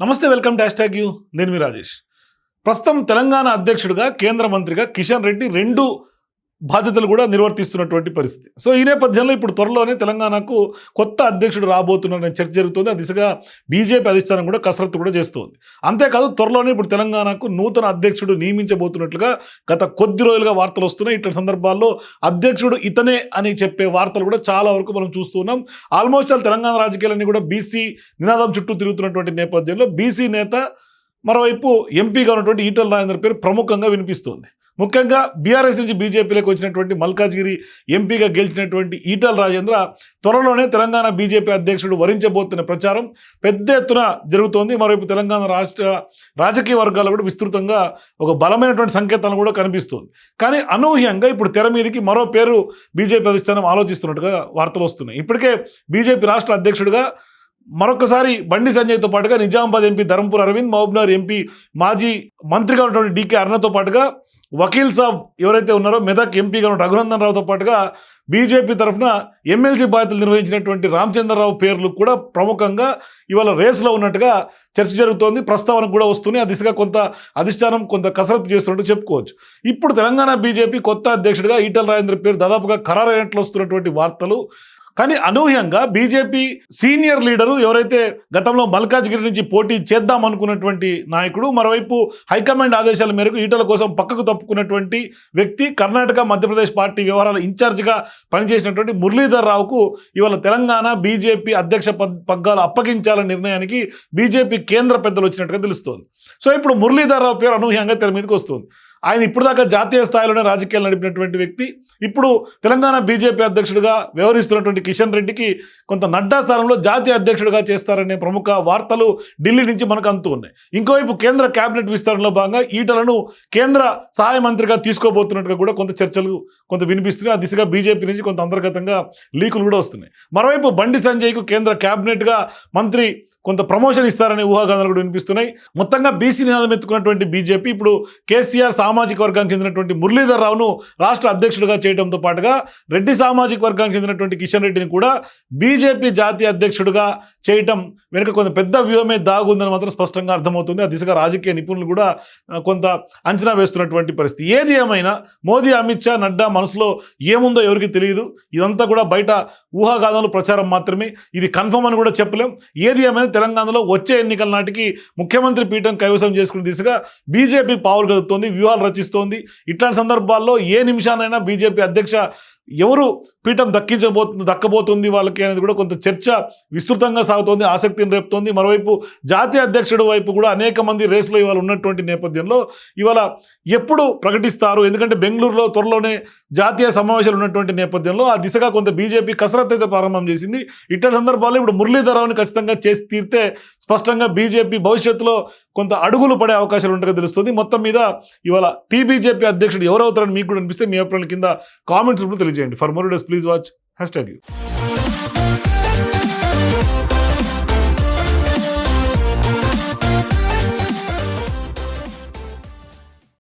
నమస్తే welcome dash tag you. నేను మీ రాజేష్. ప్రస్తుతం తెలంగాణ అధ్యక్షుడిగా కేంద్ర మంత్రిగా కిషన్ రెడ్డి రెండు బాధ్యతలు కూడా నిర్వర్తిస్తున్నటువంటి పరిస్థితి. సో ఈ నేపథ్యంలో ఇప్పుడు త్వరలోనే తెలంగాణకు కొత్త అధ్యక్షుడు రాబోతున్నారనే చర్చ జరుగుతుంది. ఆ దిశగా బీజేపీ అధిష్టానం కూడా కసరత్తు కూడా చేస్తోంది. అంతేకాదు త్వరలోనే ఇప్పుడు తెలంగాణకు నూతన అధ్యక్షుడు నియమించబోతున్నట్లుగా గత కొద్ది రోజులుగా వార్తలు వస్తున్నాయి. ఇట్లాంటి సందర్భాల్లో అధ్యక్షుడు ఇతనే అని చెప్పే వార్తలు కూడా చాలా వరకు మనం చూస్తున్నాం ఆల్మోస్ట్ ఆల్ తెలంగాణ రాజకీయాలన్నీ కూడా బీసీ నినాదం చుట్టూ తిరుగుతున్నటువంటి నేపథ్యంలో బీసీ నేత మరోవైపు ఎంపీగా ఉన్నటువంటి ఈటల రాజేందర్ పేరు ప్రముఖంగా వినిపిస్తోంది. ముఖ్యంగా బీఆర్ఎస్ నుంచి బీజేపీలోకి వచ్చినటువంటి మల్కాజ్గిరి ఎంపీగా గెలిచినటువంటి ఈటల రాజేంద్ర త్వరలోనే తెలంగాణ బీజేపీ అధ్యక్షుడు వరించబోతున్న ప్రచారం పెద్ద ఎత్తున జరుగుతోంది. మరోవైపు తెలంగాణ రాష్ట్ర రాజకీయ వర్గాల్లో కూడా విస్తృతంగా ఒక బలమైనటువంటి సంకేతాలు కూడా కనిపిస్తుంది. కానీ అనూహ్యంగా ఇప్పుడు తెర మీదకి మరో పేరు బీజేపీ అధిష్టానం ఆలోచిస్తున్నట్టుగా వార్తలు వస్తున్నాయి. ఇప్పటికే బీజేపీ రాష్ట్ర అధ్యక్షుడిగా మరొకసారి బండి సంజయ్తో పాటుగా నిజామాబాద్ ఎంపీ ధర్మపుర అరవింద్ మహబూబ్నగర్ ఎంపీ మాజీ మంత్రిగా ఉన్నటువంటి డీకే అరుణతో పాటుగా వకీల్ సాబ్ ఎవరైతే ఉన్నారో మెదక్ ఎంపీగా ఉన్న రఘునందన్ రావుతో పాటుగా బీజేపీ తరఫున ఎమ్మెల్సీ బాధ్యతలు నిర్వహించినటువంటి రామచంద్రరావు పేర్లు కూడా ప్రముఖంగా ఇవాళ రేసులో ఉన్నట్టుగా చర్చ జరుగుతోంది. ప్రస్తావన కూడా వస్తుంది ఆ దిశగా కొంత అధిష్టానం కొంత కసరత్తు చేస్తున్నట్టు చెప్పుకోవచ్చు. ఇప్పుడు తెలంగాణ బీజేపీ కొత్త అధ్యక్షుడిగా ఈటల రాజేంద్ర పేరు దాదాపుగా ఖరారైనట్లు వస్తున్నటువంటి వార్తలు. కానీ అనూహ్యంగా బీజేపీ సీనియర్ లీడరు ఎవరైతే గతంలో మల్కాజ్గిరి నుంచి పోటీ చేద్దాం అనుకున్నటువంటి నాయకుడు మరోవైపు హైకమాండ్ ఆదేశాల మేరకు ఈటల కోసం పక్కకు తప్పుకున్నటువంటి వ్యక్తి కర్ణాటక మధ్యప్రదేశ్ పార్టీ వ్యవహారాల ఇన్ఛార్జిగా పనిచేసినటువంటి మురళీధర్ రావుకు ఇవాళ తెలంగాణ బీజేపీ అధ్యక్ష పగ్గాలు అప్పగించాలనే నిర్ణయానికి బీజేపీ కేంద్ర పెద్దలు వచ్చినట్టుగా తెలుస్తోంది. సో ఇప్పుడు మురళీధర్ రావు పేరు అనూహ్యంగా తెర మీదకి వస్తుంది. ఆయన ఇప్పుడు దాకా జాతీయ స్థాయిలోనే రాజకీయాలు నడిపినటువంటి వ్యక్తి. ఇప్పుడు తెలంగాణ బీజేపీ అధ్యక్షుడిగా వ్యవహరిస్తున్నటువంటి కిషన్ రెడ్డికి కొంత నడ్డా స్థానంలో జాతీయ అధ్యక్షుడిగా చేస్తారనే ప్రముఖ వార్తలు ఢిల్లీ నుంచి మనకు అంతూ ఉన్నాయి. ఇంకోవైపు కేంద్ర కేబినెట్ విస్తరణలో భాగంగా ఈటలను కేంద్ర సహాయ మంత్రిగా తీసుకోబోతున్నట్టుగా కూడా కొంత చర్చలు కొంత వినిపిస్తున్నాయి. ఆ దిశగా బీజేపీ నుంచి కొంత అంతర్గతంగా లీకులు కూడా వస్తున్నాయి. మరోవైపు బండి సంజయ్కు కేంద్ర కేబినెట్గా మంత్రి కొంత ప్రమోషన్ ఇస్తారనే ఊహాగానాలు కూడా వినిపిస్తున్నాయి. మొత్తంగా బీసీ నినాదం ఎత్తుకున్నటువంటి బీజేపీ ఇప్పుడు కేసీఆర్ సామాజిక వర్గానికి చెందినటువంటి మురళీధర్ రావును రాష్ట్ర అధ్యక్షుడిగా చేయడంతో పాటుగా రెడ్డి సామాజిక వర్గానికి చెందినటువంటి కిషన్ రెడ్డిని కూడా బీజేపీ జాతీయ అధ్యక్షుడిగా చేయటం వెనుక కొంత పెద్ద వ్యూహమే దాగుందని మాత్రం స్పష్టంగా అర్థమవుతుంది. ఆ దిశగా రాజకీయ నిపుణులు కూడా కొంత అంచనా వేస్తున్నటువంటి పరిస్థితి. ఏది ఏమైనా మోదీ అమిత్ షా నడ్డా మనసులో ఏముందో ఎవరికి తెలియదు. ఇదంతా కూడా బయట ఊహాగానాలు ప్రచారం మాత్రమే. ఇది కన్ఫర్మ్ అని కూడా చెప్పలేం. ఏది ఏమైనా తెలంగాణలో వచ్చే ఎన్నికల నాటికి ముఖ్యమంత్రి పీఠం కైవసం చేసుకునే దిశగా బీజేపీ పావులు కదుపుతోంది. వ్యూహాలు రచిస్తోంది. ఇట్లాంటి సందర్భాల్లో ఏ నిమిషానైనా బీజేపీ అధ్యక్ష ఎవరు పీఠం దక్కించబోతుంది దక్కబోతుంది వాళ్ళకి అనేది కూడా కొంత చర్చ విస్తృతంగా సాగుతోంది ఆసక్తిని రేపుతోంది. మరోవైపు జాతీయ అధ్యక్షుడు వైపు కూడా అనేక మంది రేసులో ఇవాళ ఉన్నటువంటి నేపథ్యంలో ఇవాళ ఎప్పుడు ప్రకటిస్తారు? ఎందుకంటే బెంగళూరులో త్వరలోనే జాతీయ సమావేశాలు ఉన్నటువంటి నేపథ్యంలో ఆ దిశగా కొంత బీజేపీ కసరత్తు అయితే ప్రారంభం చేసింది. ఇట్లాంటి సందర్భాల్లో ఇప్పుడు మురళీధరరావుని ఖచ్చితంగా చేసి తీరితే స్పష్టంగా బీజేపీ భవిష్యత్తులో కొంత అడుగులు పడే అవకాశాలు ఉంటాయో తెలుస్తుంది. మొత్తం మీద ఇవాళ టీబీజేపీ అధ్యక్షుడు ఎవరవుతారని మీకు కూడా అనిపిస్తే మీ అభిప్రాయం కింద కామెంట్స్ కూడా తెలియజేయండి. For more days please watch hashtag you